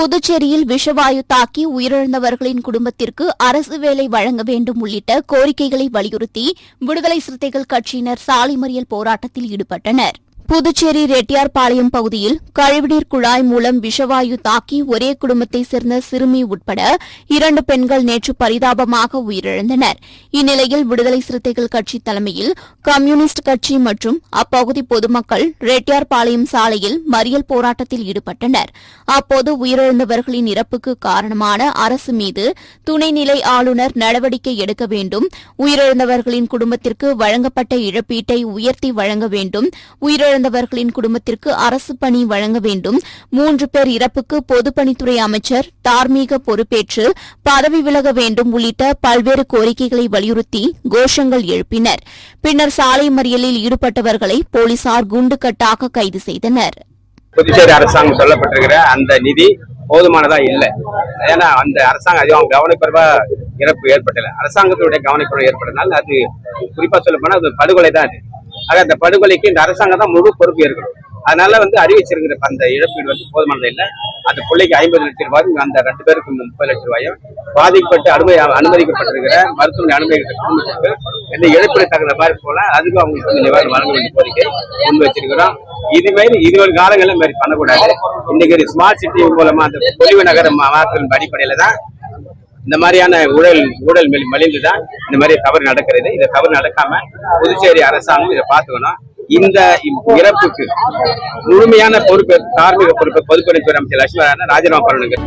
புதுச்சேரியில் விஷவாயு தாக்கி உயிரிழந்தவர்களின் குடும்பத்திற்கு அரசு வேலை வழங்க வேண்டும் உள்ளிட்ட கோரிக்கைகளை வலியுறுத்தி விடுதலை சிறுத்தைகள் கட்சியினர் சாலை மறியல் போராட்டத்தில் ஈடுபட்டனர். புதுச்சேரி ரெட்டியார்பாளையம் பகுதியில் கழிவுநீர் குழாய் மூலம் விஷவாயு தாக்கி ஒரே குடும்பத்தைச் சேர்ந்த சிறுமி உட்பட இரண்டு பெண்கள் நேற்று பரிதாபமாக உயிரிழந்தனர். இந்நிலையில் விடுதலை சிறுத்தைகள் கட்சி தலைமையில் கம்யூனிஸ்ட் கட்சி மற்றும் அப்பகுதி பொதுமக்கள் ரெட்டியார்பாளையம் சாலையில் மறியல் போராட்டத்தில் ஈடுபட்டனர். அப்போது உயிரிழந்தவர்களின் இறப்புக்கு காரணமான அரசு மீது துணைநிலை ஆளுநர் நடவடிக்கை எடுக்க வேண்டும் உயிரிழந்தவர்களின் குடும்பத்திற்கு வழங்கப்பட்ட இழப்பீட்டை உயர்த்தி வழங்க வேண்டும் உயிரிழந்தவர்களின் குடும்பத்திற்கு அரசு பணி வழங்க வேண்டும். மூன்று பேர் இறப்புக்கு பொதுப்பணித்துறை அமைச்சர் தார்மீக பொறுப்பேற்று பதவி விலக வேண்டும் உள்ளிட்ட பல்வேறு கோரிக்கைகளை வலியுறுத்தி கோஷங்கள் எழுப்பினர். பின்னர் சாலை மறியலில் ஈடுபட்டவர்களை போலீசார் குண்டுகட்டாக கைது செய்தனர். புதுச்சேரி அரசாங்கம் சொல்லப்பட்டிருக்கிற அந்த நிதி போதுமானதா இல்லை. ஏன்னா அந்த அரசாங்கம் அதிகம் கவனக்குறைவா இறப்பு ஏற்பட்டல. அரசாங்கத்துடைய கவனக்குறைவு ஏற்பட்டதுனால அது குறிப்பா சொல்ல போனா அது படுகொலை தான் அது. ஆக அந்த படுகொலைக்கு இந்த அரசாங்கம் தான் முழு பொறுப்பு ஏற்கணும். அதனால வந்து அறிவிச்சிருக்கிற அந்த இழப்பீடு வந்து போதுமானது இல்லை. அந்த பிள்ளைக்கு ஐம்பது லட்சம் ரூபாயும் அந்த ரெண்டு பேருக்கு முப்பது லட்சம் ரூபாயும் பாதிக்கப்பட்டு அனுமதி அனுமதிக்கப்பட்டிருக்கிற மருத்துவமனை அனுமதிக்கப்பட்ட குடும்பத்துக்கு எந்த இழப்பீடு தகுந்த மாதிரி போல அதுக்கு அவங்களுக்கு வந்து நிவாரணம் வழங்க வேண்டிய கோரிக்கை முன் வச்சிருக்கிறோம். இதுமாரி இதுவரை காலங்களில் மாதிரி பண்ணக்கூடாது. இன்னைக்கு ஒரு ஸ்மார்ட் சிட்டி மூலமா அந்த பொலிவு நகர மாற்றத்தின் அடிப்படையில தான் இந்த மாதிரியான ஊழல் ஊழல் மெலி மலிந்து தான் இந்த மாதிரி தவறு நடக்கிறது. இந்த தவறு நடக்காம புதுச்சேரி அரசாங்கம் இதை பார்த்துக்கணும். இந்த இறப்புக்கு முழுமையான பொறுப்பு தார்மீக பொறுப்பை பொதுப்பணித்துறை அமைச்சர் லட்சுமி ராஜினாமா பண்ணணுங்க.